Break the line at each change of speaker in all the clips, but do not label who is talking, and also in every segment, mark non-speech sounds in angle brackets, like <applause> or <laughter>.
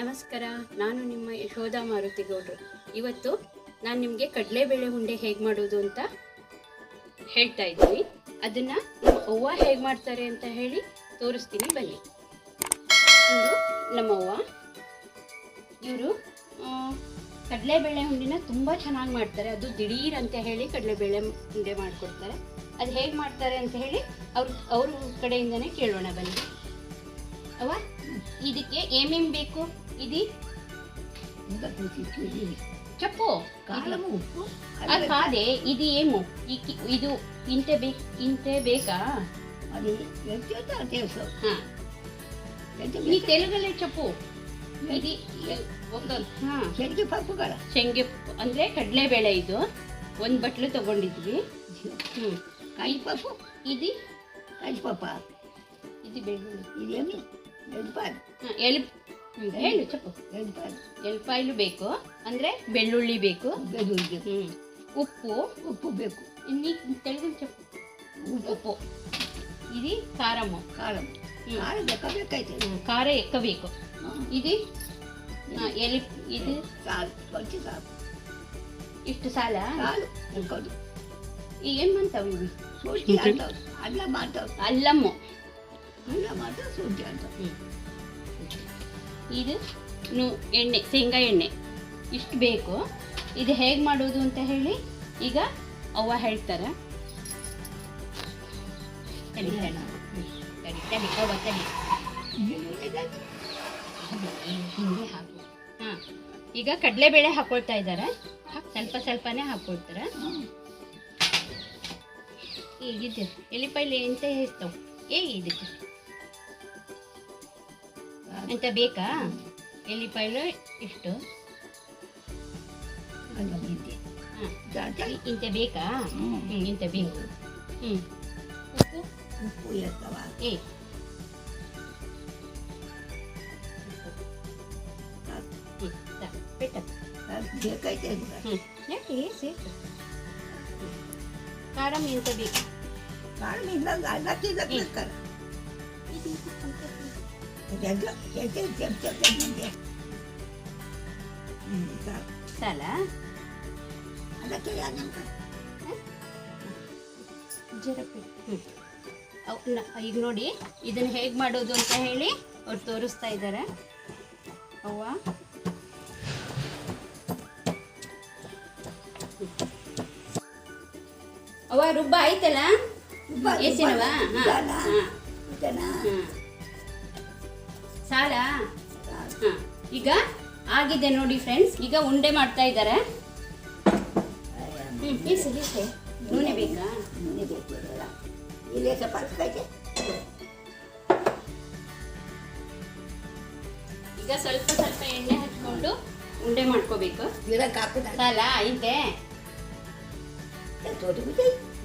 ನಮಸ್ಕಾರ, ನಾನು ನಿಮ್ಮ ಯಶೋಧ ಮಾರುತಿ ಗೌಡ್ರು. ಇವತ್ತು ನಾನು ನಿಮಗೆ ಕಡಲೆಬೇಳೆ ಉಂಡೆ ಹೇಗೆ ಮಾಡೋದು ಅಂತ ಹೇಳ್ತಾ ಇದ್ದೀನಿ ಅದನ್ನು ನಮ್ಮ ಅವ್ವ ಹೇಗೆ ಮಾಡ್ತಾರೆ ಅಂತ ಹೇಳಿ ತೋರಿಸ್ತೀನಿ, ಬನ್ನಿ. ಇವರು ನಮ್ಮವ್ವ ಇವರು ಕಡಲೆಬೇಳೆ ಉಂಡೆನ ತುಂಬ ಚೆನ್ನಾಗಿ ಮಾಡ್ತಾರೆ. ಅದು ದಿಢೀರ್ ಅಂತ ಹೇಳಿ ಕಡಲೆಬೇಳೆ ಉಂಡೆ ಮಾಡಿಕೊಡ್ತಾರೆ. ಅದು ಹೇಗೆ ಮಾಡ್ತಾರೆ ಅಂತ ಹೇಳಿ ಅವ್ರ ಅವ್ರ ಕಡೆಯಿಂದನೇ ಕೇಳೋಣ, ಬನ್ನಿ. ಅವ ಇದಕ್ಕೆ ಏನೇನು ಬೇಕು? ఇది చెప్పు
కాలము ఉప్పు
అది కాదే ఇది ఏమో ఈ కి- ఇది ఇంతే బే ఇంతే బేకా
అది ఎంత తెలుసు
హా.
ఎంత
నీ తెలుగులో చెప్పు ఇది ఒక ಹಾ
చెరికి పప్పు కదా
ಶೇಂಗೆ ಅಂದ್ರೆ ಕಡಲೆಬೇಳೆ ಇದು ಒಂದು ಬಟ್ಲು ತಗೊಂಡಿದ್ವಿ ಹ್ಮ್
కందిపప్పు
ఇది
కందిపప్ప
ఇది ಬೆಳ್ಳುಳ್ಳಿ
ఇదేమి ఎల్లిపాయలు
ಹಾ, ಎಲ್ ಹ್ಮ್, ಹೇಳು చెప్పು
ఎల్లిపాయలు
ಎಲ್ಪಾಯಿಲು ಬೇಕು ಅಂದ್ರೆ ಬೆಳ್ಳುಳ್ಳಿ ಬೇಕು
ಬೆಳ್ಳುಳ್ಳಿ
ಹ್ಮ್ ಉಪ್ಪು
ఉప్పు ಬೇಕು
ನೀ ತೆಲುಗು చెప్పు ಉಪ್ಪು ఇది కారము
కారం
ಹ್ಮ್.
కారం లెక్క ಬೇಕಾಯ್ತು
ಹ್ಮ್, ಖಾರ ಎಕ್ಕಬೇಕು ఇది ಆ, ಎಲಿ ಇದು
చాలు వచ్చి చాలు
ಇಷ್ಟು ಸಾಲ
చాలు ఇంకోటి
ಏನ್ ಮಾಡ್ತಾವ ಇವು
సూచి అంటావు అల్లం అంటావు
ಅಲ್ಲಮ್ಮು
అల్లం అంటావు సూచి అంటావు
ಇದು ನು ಎಣ್ಣೆ, ಶೇಂಗಾ ಎಣ್ಣೆ. ಇಷ್ಟು ಬೇಕು. ಇದು ಹೇಗೆ ಮಾಡೋದು ಅಂತ ಹೇಳಿ ಈಗ ಅವ್ವ ಹೇಳ್ತಾರೆ. ಹಾಂ, ಈಗ ಕಡಲೆಬೇಳೆ ಹಾಕೊಳ್ತಾ ಇದ್ದಾರೆ. ಸ್ವಲ್ಪ ಸ್ವಲ್ಪನೇ ಹಾಕೊಳ್ತಾರೆ. ಈಗಿದ್ದು ಎಲಿಪಲ್ಲಿ ಎಂತ ಹೇಳ್ತಾವೆ ಏ ಇದಕ್ಕೆ
Inte beka, eli pelayor itu. Inte beka,
ಸಾಲ ಈಗ ನೋಡಿ ಇದನ್ನು ಹೇಗೆ ಮಾಡೋದು ಅಂತ ಹೇಳಿ ಅವ್ರು ತೋರಿಸ್ತಾ ಇದ್ದಾರೆ ಅವ್ವ. ಅವ್ವ ರುಬ್ಬ ಆಯ್ತಲ್ಲ? ಏಸಿನವಾ ಹಾಂ ಹಾಂ. ಸಾಲ? ಹಾಂ. ಈಗ ಆಗಿದೆ ನೋಡಿ ಫ್ರೆಂಡ್ಸ್ ಈಗ ಉಂಡೆ ಮಾಡ್ತಾ ಇದ್ದಾರೆ. ನೂನೆ ಬೇಕಾ? ಈಗ ಸ್ವಲ್ಪ ಸ್ವಲ್ಪ ಎಣ್ಣೆ ಹಚ್ಕೊಂಡು ಉಂಡೆ ಮಾಡ್ಕೋಬೇಕು. ಸಾಲ? ಐತೆ?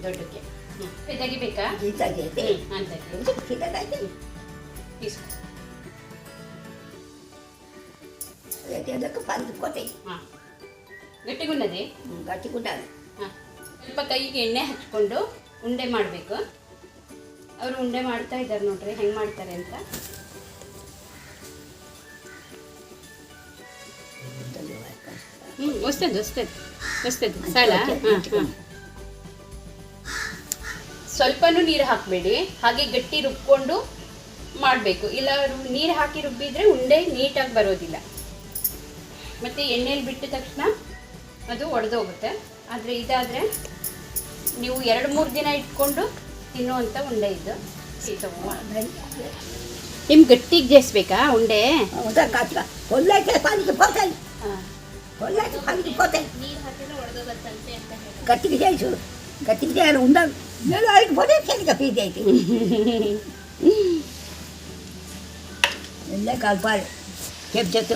ದೊಡ್ಡಕ್ಕೆ. ತೆಗಿಬೇಕಾ ಅಂತ ಇಸ್ಕೊ
ಅದಕ್ಕೆ ಬಂದು ಕೊಟ್ಟೆ ಗಟ್ಟಿ ಕುಟ್ಟಾಗ
ಹಾಂ. ಸ್ವಲ್ಪ ಕೈಗೆ ಎಣ್ಣೆ ಹಚ್ಕೊಂಡು ಉಂಡೆ ಮಾಡಬೇಕು. ಅವರು ಉಂಡೆ ಮಾಡ್ತಾ ಇದ್ದಾರೆ ನೋಡ್ರಿ ಹೆಂಗೆ ಮಾಡ್ತಾರೆ ಅಂತ. ಹ್ಞೂ ಹೊಸ್ತದ್ದು ಹೊಸ್ತದ್ದು ವಸ್ತದು ಸಾಲ? ಸ್ವಲ್ಪನೂ ನೀರು ಹಾಕಬೇಡಿ. ಹಾಗೆ ಗಟ್ಟಿ ರುಬ್ಕೊಂಡು ಮಾಡಬೇಕು. ಇಲ್ಲ ನೀರು ಹಾಕಿ ರುಬ್ಬಿದ್ರೆ ಉಂಡೆ ನೀಟಾಗಿ ಬರೋದಿಲ್ಲ. ಮತ್ತು ಎಣ್ಣೆಯಲ್ಲಿ ಬಿಟ್ಟ ತಕ್ಷಣ ಅದು ಒಡೆದೋಗುತ್ತೆ. ಆದರೆ ಇದಾದರೆ ನೀವು ಎರಡು ಮೂರು ದಿನ ಇಟ್ಕೊಂಡು ತಿನ್ನುವಂಥ ಉಂಡೆ ಇದು. ನಿಮ್ಗೆ ಗಟ್ಟಿಗೆ ಜೇಸ್ಬೇಕಾ ಉಂಡೆ? ಗಟ್ಟಿಗೆ ಜಯಿಸು ಗಟ್ಟಿಗೆ ಜಯ ಉಂಡ? ಗಟ್ಟಿಗೆ ಐತಿ. <laughs> ಎಲ್ಲ ಕಾಲ್ಪಾಡು ಕೆಪ್ ಜೊತೆ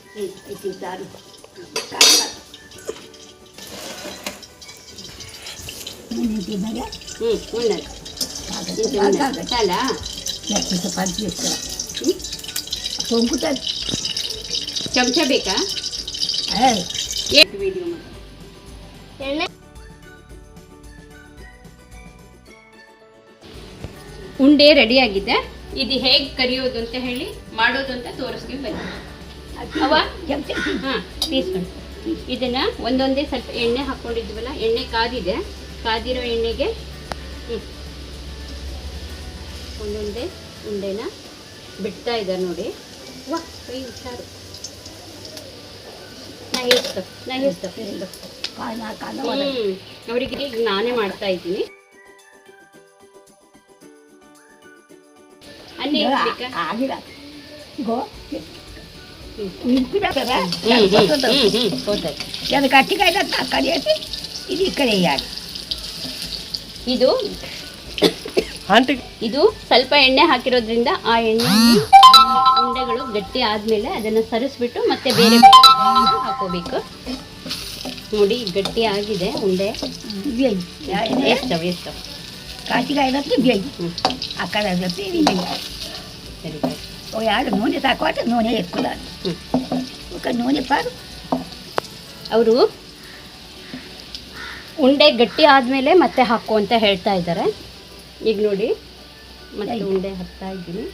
ಹ್ಞೂ ಉಣ್ಣದು ಸಾಲ ಚಮಚ ಬೇಕಾ ವಿಡಿಯೋ ಮಾಡಿ ಉಂಡೆ ರೆಡಿ ಆಗಿದೆ ಇದು ಹೇಗೆ ಕರಿಯೋದು ಅಂತ ಹೇಳಿ ಮಾಡೋದು ಅಂತ ತೋರಿಸ್ತೀವಿ ಬನ್ನಿ. ಅವ? ಹಾಂ ಇದನ್ನ ಒಂದೊಂದೇ ಸ್ವಲ್ಪ ಎಣ್ಣೆ ಹಾಕ್ಕೊಂಡಿದ್ವಲ್ಲ ಎಣ್ಣೆ ಕಾದಿದೆ. ಕಾದಿರೋ ಎಣ್ಣೆಗೆ ಒಂದೊಂದೇ ಉಂಡೆನ ಬಿಡ್ತಾ ಇದ್ದಾರೆ ನೋಡಿ. ವಾ ಕೈ ಹುಷಾರು. ನಾ ಎಷ್ಟು ನಾ ಎಷ್ಟು ಎಷ್ಟು ಹ್ಮ್ ಅವರಿಗೆ ಈಗ ನಾನೇ ಮಾಡ್ತಾ ಇದ್ದೀನಿ. ಅನ್ನೇ
ಇದು ಈ ಕಡೆ ಯಾರು
ಇದು ಇದು ಸ್ವಲ್ಪ ಎಣ್ಣೆ ಹಾಕಿರೋದ್ರಿಂದ ಆ ಎಣ್ಣೆ ಉಂಡೆಗಳು ಗಟ್ಟಿ ಆದ್ಮೇಲೆ ಅದನ್ನ ಸರಿಸ್ಬಿಟ್ಟು ಮತ್ತೆ ಬೇರೆ ಹಾಕೋಬೇಕು. ನೋಡಿ ಗಟ್ಟಿ ಆಗಿದೆ ಉಂಡೆ.
ಎಷ್ಟವ
ಎಷ್ಟು ಎಷ್ಟು
ಕಾಟಿಕಾಯ್ದಕ್ಕೆ ಬೇಯಿ
ಹ್ಮ್.
ಆ ಕಡೆ
ಸರಿ.
ఓ ఆడు నూనె తక్కువ ನೋನೆ
ఎక్కుదాను
ఒక నూనె
ಅವರು ಉಂಡೆ ಗಟ್ಟಿ ಆದಮೇಲೆ ಮತ್ತೆ ಹಾಕು ಅಂತ ಹೇಳ್ತಾ ಇದ್ದಾರೆ. ಈಗ ನೋಡಿ ಮತ್ತೆ ಉಂಡೆ ಹಾಕ್ತಾ ಇದ್ದೀನಿ.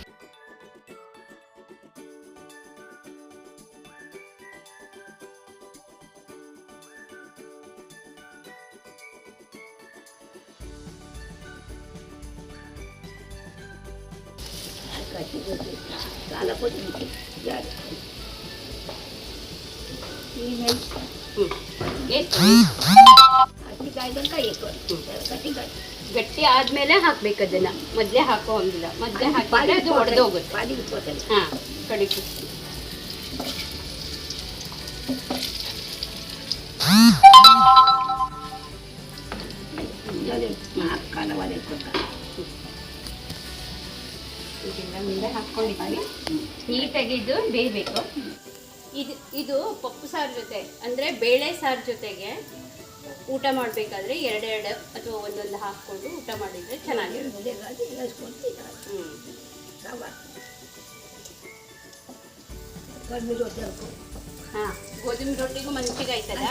చాలా కొద్దిగా
ಗಟ್ಟಿ ಆದ್ಮೇಲೆ ಹಾಕ್ಬೇಕು ಅದನ್ನ ಮೊದಲೇ ಹಾಕೋ ಹಂಗಿಲ್ಲ ಮೊದಲೇ ಹಾಕಿದ್ರೆ ಅದು ಒಡೆದೋಗುತ್ತೆ ಹಾಂ ಕಡಿಕು
ಹಾಂ
ಇದರಿಂದ ಮುಂದೆ ನೀಟಾಗಿ ಇದು ಬೇಯಬೇಕು. ಇದು ಇದು ಪಪ್ಪು ಸಾರು ಜೊತೆ ಅಂದರೆ ಬೇಳೆ ಸಾರು ಜೊತೆಗೆ ಊಟ ಮಾಡಬೇಕಾದ್ರೆ ಎರಡೆರಡು ಅಥವಾ ಒಂದೊಂದು ಹಾಕ್ಕೊಂಡು ಊಟ ಮಾಡಿದರೆ ಚೆನ್ನಾಗಿರುತ್ತೆ. ಹಾಂ ಗೋಧಿ ರೊಟ್ಟಿಗೂ ಮಂಚಿಗೆ ಆಯ್ತಲ್ಲ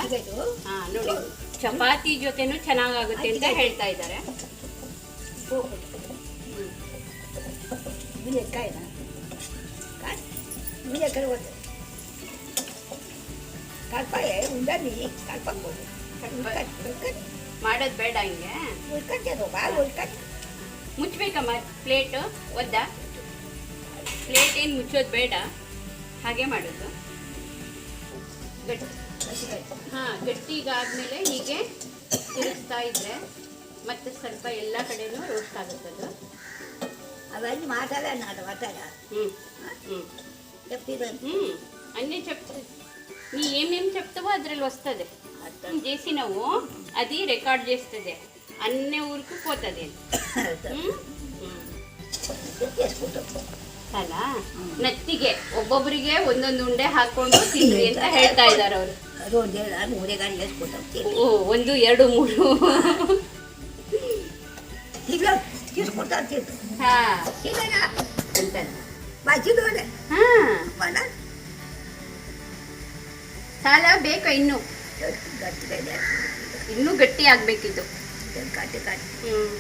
ಹಾಂ ನೋಡಿ ಚಪಾತಿ ಜೊತೆನೂ ಚೆನ್ನಾಗಾಗುತ್ತೆ ಅಂತ ಹೇಳ್ತಾ ಇದ್ದಾರೆ.
ಮುದ್ದೆಕಾಯಿನ ಮುದ್ದೆಕಾಯಿ ಒಂದು ಕಲ್ಪಾಯ ಉಂಡಲ್ಲಿ ಕಲ್ಪಕ್ಬೋದು
ಮಾಡೋದು ಬೇಡ ಹಿಂಗೆ.
ಭಾಳ ಉಳ್ಕಂತ
ಮುಚ್ಚಬೇಕಮ್ಮ ಪ್ಲೇಟು ಒದ್ದ. ಪ್ಲೇಟ್ ಏನು ಮುಚ್ಚೋದು ಬೇಡ. ಹಾಗೆ ಮಾಡೋದು. ಗಟ್ಟಿ. ಹಾಂ ಗಟ್ಟಿಗಾದ್ಮೇಲೆ ಹೀಗೆ ತಿರುಗಿಸ್ತಾ ಇದ್ರೆ ಮತ್ತೆ ಸ್ವಲ್ಪ ಎಲ್ಲ ಕಡೆನೂ ರೋಸ್ಟ್ ಆಗುತ್ತದು.
అవన్నీ
మాట్లాడాను నాట
వట్టగా
చెప్పేదాన్ని అన్నీ చెప్తా నీ ఏమేమి చెప్తావో అదిలో వస్తుంది చేసినావు అది రికార్డ్ చేస్తుంది అన్ని ఊరికి పోతుంది
అలా
ಅಲ್ಲ ನತ್ತಿಗೆ ಒಬ್ಬೊಬ್ಬರಿಗೆ ಒಂದೊಂದು ಉಂಡೆ ಹಾಕೊಂಡು ತಿನ್ರಿ ಅಂತ ಹೇಳ್ತಾ ಇದ್ದಾರೆ ಅವರು ಒಂದು ಎರಡು ಮೂರು ಹಾ. ಅಂತ
ಬಾಜಿ ದೋಡೆ
ಹಾ.
ಒಣ.
ಸಾಲ ಬೇಕು ಇನ್ನು?
ಇನ್ನು
ಇನ್ನೂ ಗಟ್ಟಿ
ಆಗ್ಬೇಕಿತ್ತು ಕಟ್ಟಿ
ಹ್ಮ್.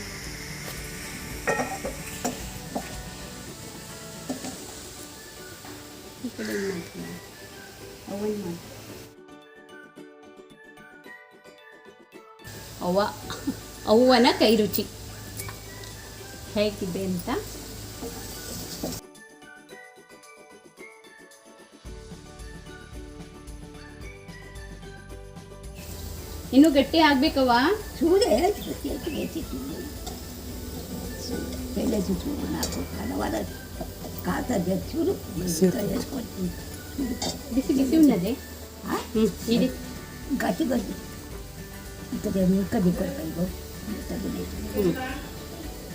ಅವ್ವ ಅವ್ವನ ಕೈ ರುಚಿ ಹೇಗಿದೆ ಅಂತ. ಇನ್ನು ಗಟ್ಟಿ
ಆಗ್ಬೇಕವ
ಬಿಸಿ ಬಿಸಿ ಉಣ್ಣದೆ? ಇಡಿ.
ಗಟ್ಟಿ ಗಟ್ಟಿ ಇಂಥದ್ದು ಮಿಕ್ಕ
ಬೇಕು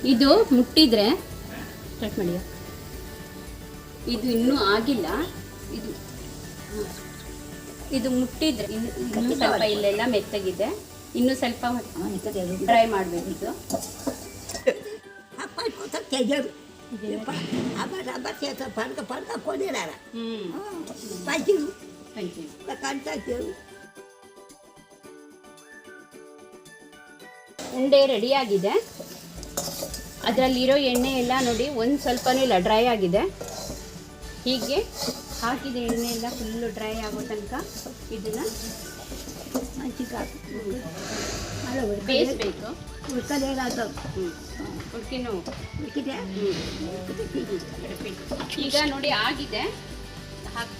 ಇದು ಮುಟ್ಟಿದ್ರೆ ಕಟ್ ಮಾಡಿ ಇದು ಇನ್ನೂ ಆಗಿಲ್ಲ ಇದು ಇದು ಮುಟ್ಟಿದ್ರೆ ಇನ್ನು ಸ್ವಲ್ಪ ಇಲ್ಲೆಲ್ಲ ಮೆತ್ತಗಿದೆ ಇನ್ನು ಸ್ವಲ್ಪ
ಫ್ರೈ
ಡ್ರೈ ಮಾಡಬೇಕು ಇದು ಉಂಡೆ ರೆಡಿಯಾಗಿದೆ ಅದರಲ್ಲಿರೋ ಎಣ್ಣೆ ಎಲ್ಲ ನೋಡಿ ಒಂದು ಸ್ವಲ್ಪನೂ ಇಲ್ಲ ಡ್ರೈ ಆಗಿದೆ. ಹೀಗೆ ಹಾಕಿದ ಎಣ್ಣೆ ಎಲ್ಲ ಫುಲ್ಲು ಡ್ರೈ ಆಗೋ ತನಕ ಇದನ್ನು ಬೇಯಿಸ್ಬೇಕು. ಈಗ ನೋಡಿ ಆಗಿದೆ. ಹಾಕ್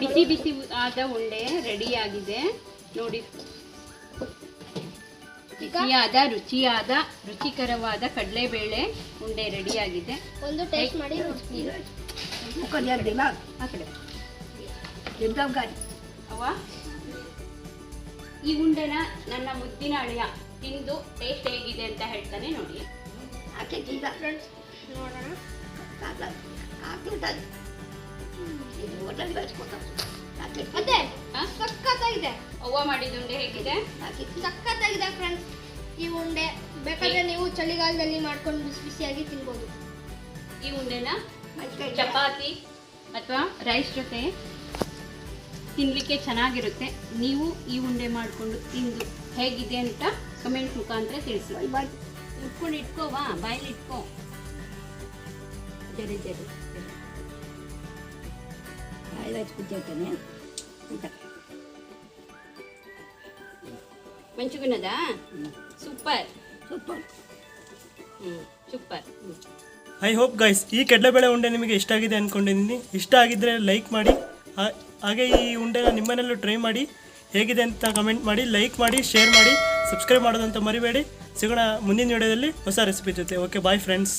ಬಿಸಿ
ಬಿಸಿ ಬಿಸಿ ಆದ ಉಂಡೆ ರೆಡಿ ಆಗಿದೆ. ನೋಡಿ. ಬಿಸಿಯಾದ ರುಚಿಯಾದ ರುಚಿಕರವಾದ ಕಡಲೆಬೇಳೆ ಉಂಡೆ ರೆಡಿ ಆಗಿದೆ.
ಒಂದು ಟೇಸ್ಟ್ ಮಾಡಿ
ಆ ಕಡೆ. ಅವ್ವ? ಈ ಉಂಡೆನ ನನ್ನ ಮುದ್ದಿನ ಅಳಿಯ ತಿಂದು ಟೇಸ್ಟ್ ಹೇಗಿದೆ ಅಂತ ಹೇಳ್ತಾನೆ ನೋಡಿ.
ಆಕೆ ತಿಂದ.
ಫ್ರೆಂಡ್ಸ್ ನೋಡೋಣ.
kata aku tadi itu hotel guys kota aku
ಅದೇ
ಹಾ?
ಸಖತ್ತಾಗಿದೆ.
ಅವ್ವ ಮಾಡಿದ ಉಂಡೆ ಹೇಗಿದೆ?
ಸಕ್ಕತ್ತಾಗಿದೆ
ಸಖತ್ತಾಗಿದೆ ಫ್ರೆಂಡ್ಸ್ ಈ ಉಂಡೆ ಬೇಕಾದ್ರೆ ನೀವು ಚಳಿಗಾಲದಲ್ಲಿ ಮಾಡ್ಕೊಂಡು ಬಿಸಿ ಬಿಸಿಯಾಗಿ ತಿನ್ಬೋದು.
ಈ ಉಂಡೆನ ಚಪಾತಿ ಅಥವಾ ರೈಸ್ ಜೊತೆ ತಿನ್ನಲಿಕ್ಕೆ ಚೆನ್ನಾಗಿರುತ್ತೆ. ನೀವು ಈ ಉಂಡೆ ಮಾಡಿಕೊಂಡು ತಿಂದು ಹೇಗಿದೆ ಅಂತ ಕಮೆಂಟ್ ಮುಖಾಂತರ ತಿಳಿಸಿ. ಉಟ್ಕೊಂಡು ಇಟ್ಕೋವಾ ಬಾಯಲ್ಲಿ ಇಟ್ಕೋ. ಜರಿ ಜರಿ ಮಂಚುಗುಣದ ಸೂಪರ್.
ಸೂಪರ್.
ಹ್ಞೂ ಸೂಪರ್.
ಐ ಹೋಪ್ ಗೈಸ್ ಈ ಕಡಲೆಬೇಳೆ ಉಂಡೆ ನಿಮಗೆ ಇಷ್ಟ ಆಗಿದೆ ಅಂದ್ಕೊಂಡಿದ್ದೀನಿ ಇಷ್ಟ ಆಗಿದ್ದರೆ ಲೈಕ್ ಮಾಡಿ. ಹಾಗೆ ಈ ಉಂಡೆನ ನಿಮ್ಮನೆಲ್ಲೂ ಟ್ರೈ ಮಾಡಿ. ಹೇಗಿದೆ ಅಂತ ಕಮೆಂಟ್ ಮಾಡಿ ಲೈಕ್ ಮಾಡಿ ಶೇರ್ ಮಾಡಿ ಸಬ್ಸ್ಕ್ರೈಬ್ ಮಾಡೋದಂತ ಮರಿಬೇಡಿ. ಸಿಗೋಣ ಮುಂದಿನ ವಿಡಿಯೋದಲ್ಲಿ ಹೊಸ ರೆಸಿಪಿ ಜೊತೆ. Okay bye friends